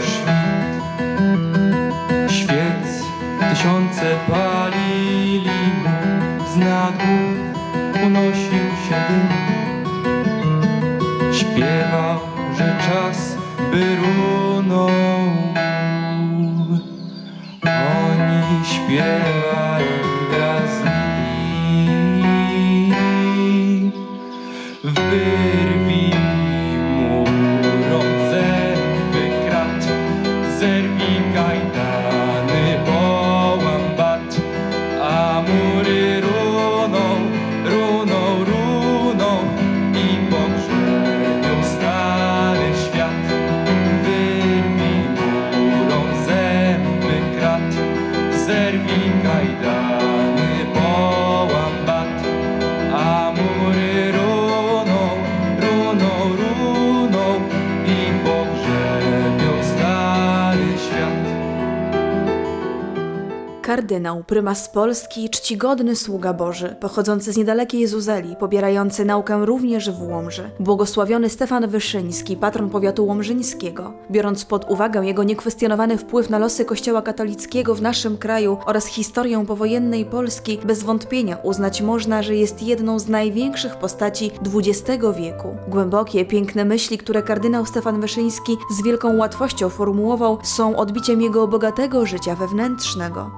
świt. Świec tysiące palili mu, z unosił się dym. Śpiewał, że czas by runął. Oni śpiewali Kardynał, prymas Polski, czcigodny sługa Boży, pochodzący z niedalekiej Zuzeli, pobierający naukę również w Łomży. Błogosławiony Stefan Wyszyński, patron powiatu łomżyńskiego. Biorąc pod uwagę jego niekwestionowany wpływ na losy kościoła katolickiego w naszym kraju oraz historię powojennej Polski, bez wątpienia uznać można, że jest jedną z największych postaci XX wieku. Głębokie, piękne myśli, które kardynał Stefan Wyszyński z wielką łatwością formułował, są odbiciem jego bogatego życia wewnętrznego.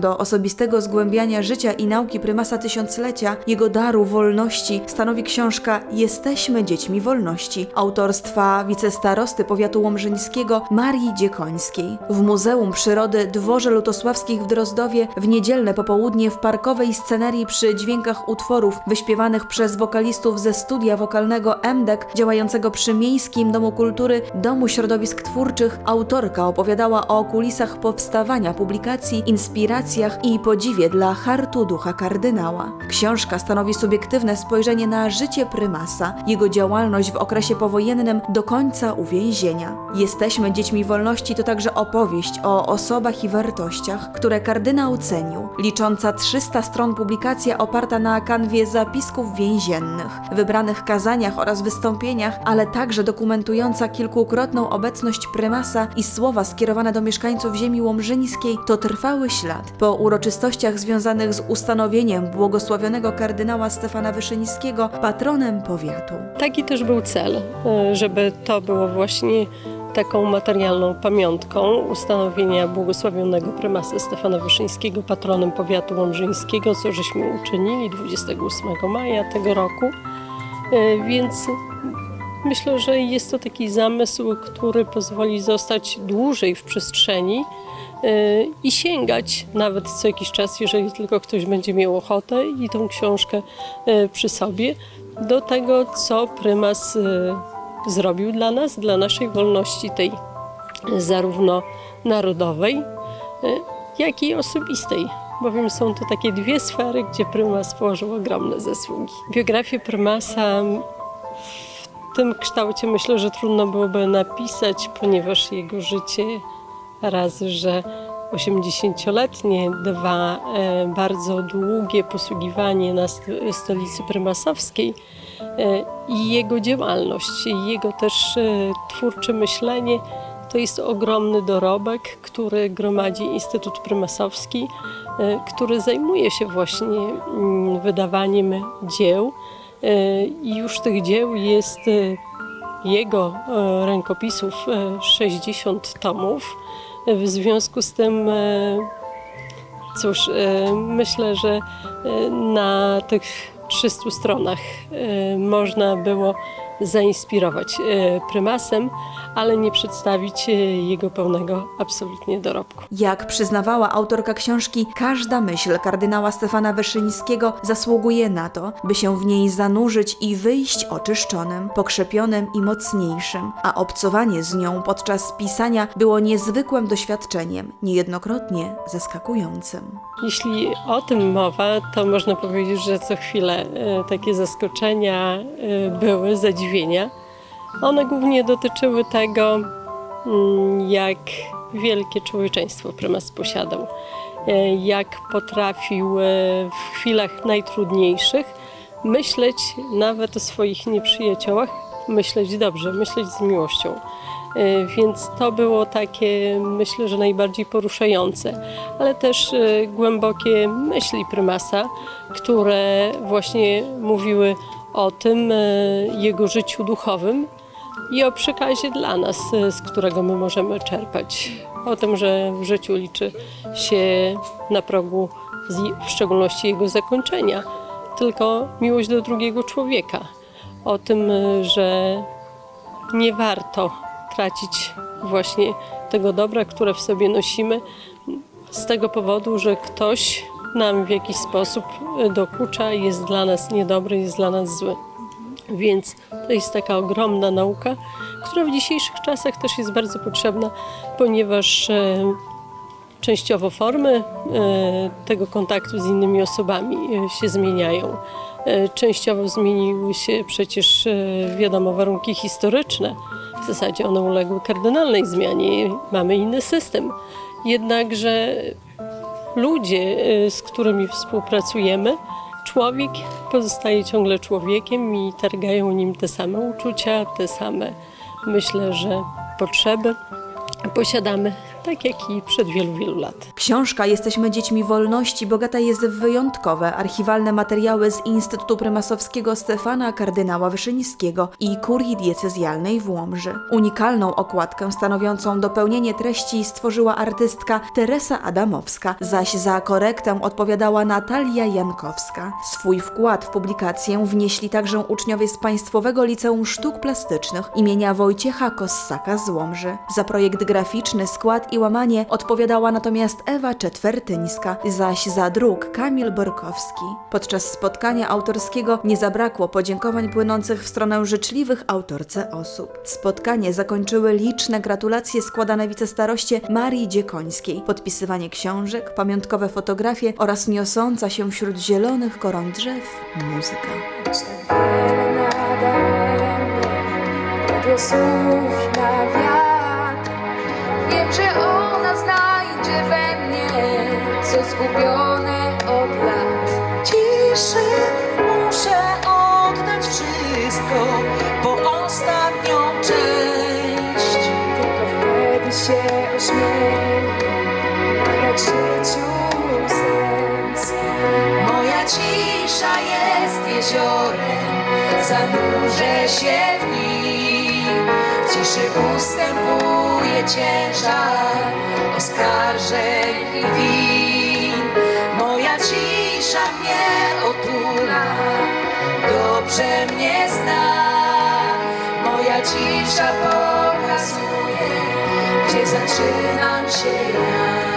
Do osobistego zgłębiania życia i nauki prymasa tysiąclecia, jego daru wolności stanowi książka Jesteśmy dziećmi wolności autorstwa wicestarosty powiatu łomżyńskiego Marii Dziekońskiej. W Muzeum Przyrody Dworze Lutosławskich w Drozdowie w niedzielne popołudnie w parkowej scenerii przy dźwiękach utworów wyśpiewanych przez wokalistów ze studia wokalnego MDEK działającego przy Miejskim Domu Kultury Domu Środowisk Twórczych autorka opowiadała o kulisach powstawania publikacji, inspiracjach i podziwie dla hartu ducha kardynała. Książka stanowi subiektywne spojrzenie na życie prymasa, jego działalność w okresie powojennym do końca uwięzienia. Jesteśmy dziećmi wolności to także opowieść o osobach i wartościach, które kardynał cenił. Licząca 300 stron publikacja oparta na kanwie zapisków więziennych, wybranych kazaniach oraz wystąpieniach, ale także dokumentująca kilkukrotną obecność prymasa i słowa skierowane do mieszkańców ziemi łomżyńskiej, to trwały ślad. Po uroczystościach związanych z ustanowieniem błogosławionego kardynała Stefana Wyszyńskiego patronem powiatu. Taki też był cel, e, żeby to było właśnie taką materialną pamiątką ustanowienia błogosławionego prymasa Stefana Wyszyńskiego patronem powiatu łomżyńskiego, co żeśmy uczynili 28 maja tego roku. E, Więc myślę, że jest to taki zamysł, który pozwoli zostać dłużej w przestrzeni e, i sięgać nawet co jakiś czas, jeżeli tylko ktoś będzie miał ochotę i tą książkę e, przy sobie, do tego, co prymas e, zrobił dla nas, dla naszej wolności tej zarówno narodowej, jak i osobistej. Bowiem są to takie dwie sfery, gdzie prymas włożył ogromne zasługi. Biografię prymasa tym kształcie myślę, że trudno byłoby napisać, ponieważ jego życie raz, że 80-letnie, dwa e, bardzo długie posługiwanie na st- stolicy prymasowskiej e, i jego działalność, jego też e, twórcze myślenie to jest ogromny dorobek, który gromadzi Instytut Prymasowski, który zajmuje się właśnie mm, wydawaniem dzieł. E, I już tych dzieł jest e, jego e, rękopisów e, 60 tomów. W związku z tym, cóż, myślę, że na tych 300 stronach można było zainspirować prymasem, ale nie przedstawić e, jego pełnego absolutnie dorobku. Jak przyznawała autorka książki, każda myśl kardynała Stefana Wyszyńskiego zasługuje na to, by się w niej zanurzyć i wyjść oczyszczonym, pokrzepionym i mocniejszym, a obcowanie z nią podczas pisania było niezwykłym doświadczeniem, niejednokrotnie zaskakującym. Jeśli o tym mowa, to można powiedzieć, że co chwilę e, takie zaskoczenia e, były, zadziwienia. One głównie dotyczyły tego, mm, jak wielkie człowieczeństwo prymas posiadał, e, jak potrafił w chwilach najtrudniejszych myśleć nawet o swoich nieprzyjaciołach, myśleć dobrze, myśleć z miłością. E, Więc to było takie, myślę, że najbardziej poruszające, ale też e, głębokie myśli prymasa, które właśnie mówiły o tym jego życiu duchowym i o przekazie dla nas, e, z którego my możemy czerpać. O tym, że w życiu liczy się na progu, w szczególności jego zakończenia, tylko miłość do drugiego człowieka. O tym, e, że nie warto tracić właśnie tego dobra, które w sobie nosimy, z tego powodu, że ktoś nam w jakiś sposób e, dokucza, jest dla nas niedobry, jest dla nas zły. Więc to jest taka ogromna nauka, która w dzisiejszych czasach też jest bardzo potrzebna, ponieważ e, częściowo formy e, tego kontaktu z innymi osobami e, się zmieniają. Częściowo zmieniły się przecież, wiadomo, warunki historyczne. W zasadzie one uległy kardynalnej zmianie. Mamy inny system. Jednakże ludzie, z którymi współpracujemy, człowiek pozostaje ciągle człowiekiem i targają nim te same uczucia, te same, myślę, że potrzeby. Posiadamy, tak jak i przed wielu, wielu lat. Książka Jesteśmy dziećmi wolności bogata jest w wyjątkowe archiwalne materiały z Instytutu Prymasowskiego Stefana Kardynała Wyszyńskiego i Kurii Diecezjalnej w Łomży. Unikalną okładkę stanowiącą dopełnienie treści stworzyła artystka Teresa Adamowska, zaś za korektę odpowiadała Natalia Jankowska. Swój wkład w publikację wnieśli także uczniowie z Państwowego Liceum Sztuk Plastycznych imienia Wojciecha Kossaka z Łomży. Za projekt graficzny, skład i łamanie odpowiadała natomiast Ewa Czetwertyńska, zaś za druk Kamil Borkowski. Podczas spotkania autorskiego nie zabrakło podziękowań płynących w stronę życzliwych autorce osób. Spotkanie zakończyły liczne gratulacje składane wicestaroście Marii Dziekońskiej, podpisywanie książek, pamiątkowe fotografie oraz niosąca się wśród zielonych koron drzew muzyka. Wiatr Wiem, że ona znajdzie we mnie co zgubione od lat ciszy muszę oddać wszystko po ostatnią część. Tylko wtedy się ośmieli nadać życiu sens Moja cisza jest jeziorem, zanurzę się w nim. W ciszy ustępuje ciężar oskarżeń i win. Moja cisza mnie otula, dobrze mnie zna. Moja cisza pokazuje, gdzie zaczynam się ja.